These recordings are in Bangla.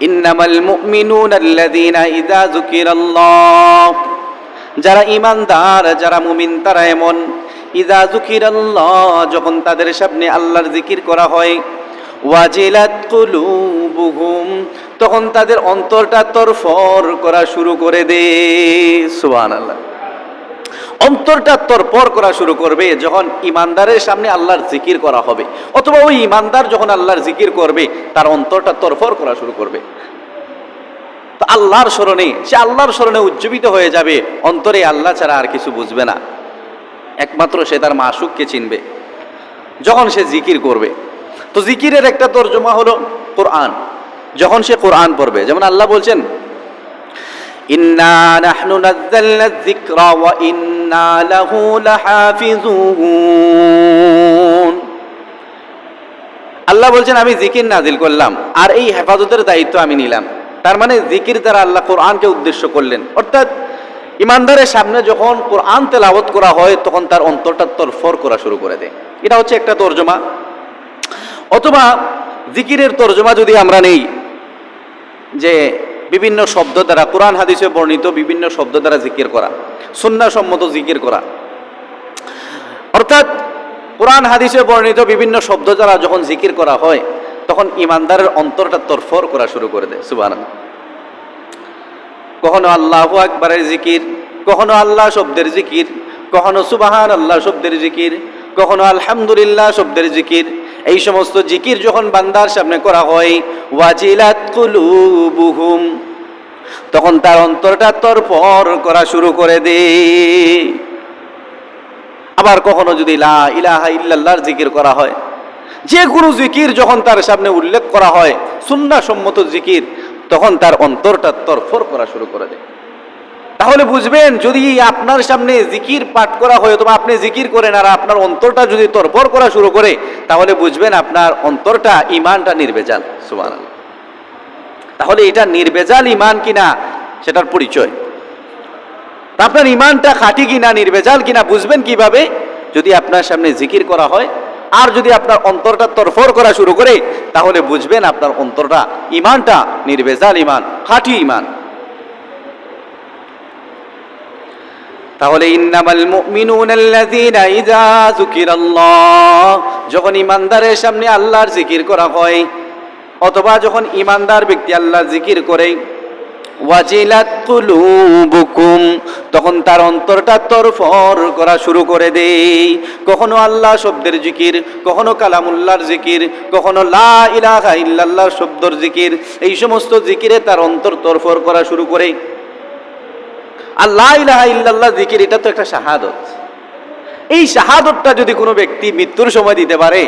ইন্নামাল মুমিনুন আল্লাযীনা ইযা যুকিরাল্লাহ। যারা ইমানদার যারা মুমিন, তারা এমন। ইযা যুকিরাল্লাহ, যখন তাদের সামনে আল্লাহর জিকির করা হয়, ওয়াজিলাত কুলুবুহুম, তখন তাদের অন্তরটা তরফর করা শুরু করে দে সুবহানাল্লাহ। অন্তরটা তরপর করা শুরু করবে যখন ইমানদারের সামনে আল্লাহর জিকির করা হবে। অথবা ওই ইমানদার যখন আল্লাহর জিকির করবে, তার অন্তরটা তরফর করা শুরু করবে। তো আল্লাহর স্মরণে, সে আল্লাহর স্মরণে উজ্জীবিত হয়ে যাবে, অন্তরে আল্লাহ ছাড়া আর কিছু বুঝবে না। একমাত্র সে তার মাসুককে চিনবে, যখন সে জিকির করবে। তো জিকিরের একটা তর্জমা হলো কোরআন। যখন সে কোরআন পড়বে, যেমন আল্লাহ বলছেন ইন্না নাহনু নাযালনা যিকরা ওয়া ইন্না লাহু আল্লাহ বলছেন, আমি জিকির নাজিল করলাম আর এই হেফাজতের দায়িত্ব আমি নিলাম। তার মানে জিকির দ্বারা আল্লাহ কোরআনকে উদ্দেশ্য করলেন। অর্থাৎ ইমানদারের সামনে যখন কোরআন তেলাওয়াত করা হয়, তখন তার অন্তরটা তরফর করা শুরু করে দেয়। এটা হচ্ছে একটা তর্জমা। অথবা জিকিরের তর্জমা যদি আমরা নেই, যে বিভিন্ন শব্দ দ্বারা, কোরআন হাদিসে বর্ণিত বিভিন্ন শব্দ দ্বারা জিকির করা, সুন্নাসম্মত জিকির করা। অর্থাৎ, কোরআন হাদিসে বর্ণিত বিভিন্ন শব্দ দ্বারা যখন জিকির করা হয়, তখন ইমানদারের অন্তরটা তরফর করা শুরু করে দেয় সুবাহ কখনো আল্লাহ আকবরের জিকির, কখনো আল্লাহ শব্দের জিকির, কখনো সুবাহান আল্লাহ শব্দের জিকির, কখনো আলহামদুলিল্লাহ শব্দের জিকির এই সমস্ত জিকির যখন বান্দার সামনে করা হয়, ওয়াজিলাত কুলুবুহুম, তখন তার অন্তরটা তরফর করা শুরু করে দে। আবার কখনো যদি লা ইলাহা ইল্লাল্লাহর জিকির করা হয়, যে কোনো জিকির যখন তার সামনে উল্লেখ করা হয় সুন্না সম্মত জিকির, তখন তার অন্তরটা তরফর করা শুরু করে দেয় তাহলে বুঝবেন, যদি আপনার সামনে জিকির পাঠ করা হয় অথবা আপনি জিকির করেন আর আপনার অন্তরটা যদি তরফর করা শুরু করে, তাহলে বুঝবেন আপনার অন্তরটা ইমানটা নির্বেজাল। সুমান তাহলে এটা নির্বেজাল ইমান কিনা, সেটার পরিচয়। আপনার ইমানটা খাঁটি কিনা, নির্বেজাল কিনা, বুঝবেন কীভাবে? যদি আপনার সামনে জিকির করা হয়, আর যদি আপনার অন্তরটা তরফর করা শুরু করে, তাহলে বুঝবেন আপনার অন্তরটা ইমানটা নির্বেজাল ইমান খাঁটি ইমান তাহলে ইন্নামাল মুমিনুনা আল্লাযীনা ইযা যুকিরাল্লাহ। যখন ইমানদারের সামনে আল্লাহর জিকির করা হয়, অথবা যখন ইমানদার ব্যক্তি আল্লাহর জিকির করে, ওয়াজিলাত কুলুবুকুম, তখন তার অন্তরটা তরফর করা শুরু করে দেই কখনো আল্লাহ শব্দের জিকির, কখনো কালামুল্লাহর জিকির, কখনো লা ইলাহা ইল্লাল্লাহ শব্দর জিকির, এই সমস্ত জিকিরে তার অন্তর তরফর করা শুরু করে। আল্লাহ ইলাহা ইল্লাল্লাহ জিকির এটা তো একটা শাহাদত এই শাহাদতটা যদি কোনো ব্যক্তি মৃত্যুর সময় দিতে পারে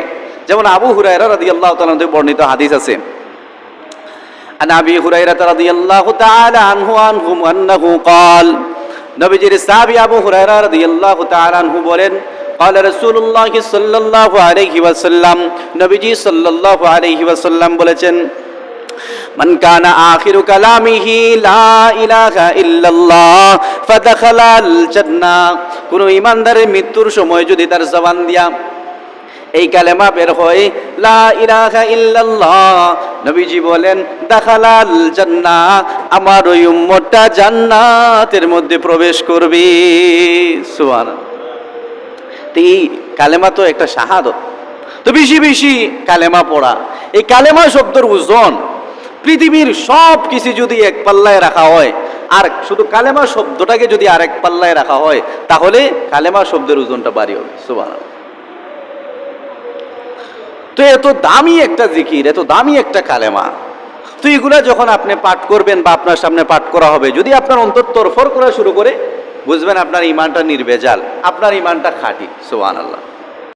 যেমন আবু হুরায়রা রাদিয়াল্লাহু তাআলা থেকে বর্ণিত হাদিস আছে عن ابي هريره رضي الله تعالى عنه عنهم انه قال নবীজির সাহাবী আবু হুরায়রা রাদিয়াল্লাহু তাআলা আনহু বলেন قال رسول الله صلى الله عليه وسلم নবীজি সাল্লাল্লাহু আলাইহি ওয়াসাল্লাম বলেছেন মান আখিরু কালামিহি লা ইলাহা ইল্লাল্লাহ ফাদাখালাল জান্নাহ কোন ইমানদারের মৃত্যুর সময় যদি তার জবান দিয়া এই কালেমা বের হয়, লা ইল্লাল্লাহ, নবীজি বলেন, দাখালাল জান্নাহ আমার ওই উম্মটা জান্নাতের মধ্যে প্রবেশ করবে। সুবহানাল্লাহ। এই কালেমা তো একটা শাহাদত। তো বেশি বেশি কালেমা পড়া। এই কালেমা শব্দের বুঝন পৃথিবীর সব কিছু যদি এক পাল্লায় রাখা হয়, আর শুধু কালেমা শব্দটাকে যদি আরেক পাল্লায় রাখা হয়, তাহলে কালেমা শব্দের ওজনটা বাড়ি হবে। সুবহানাল্লাহ। তো এত দামি একটা জিকির, এত দামি একটা কালেমা। তো এগুলা যখন আপনি পাঠ করবেন বা আপনার সামনে পাঠ করা হবে, যদি আপনার অন্তর তরফর করা শুরু করে, বুঝবেন আপনার ইমানটা নির্বেজাল আপনার ইমানটা খাঁটি। সোহান আল্লাহ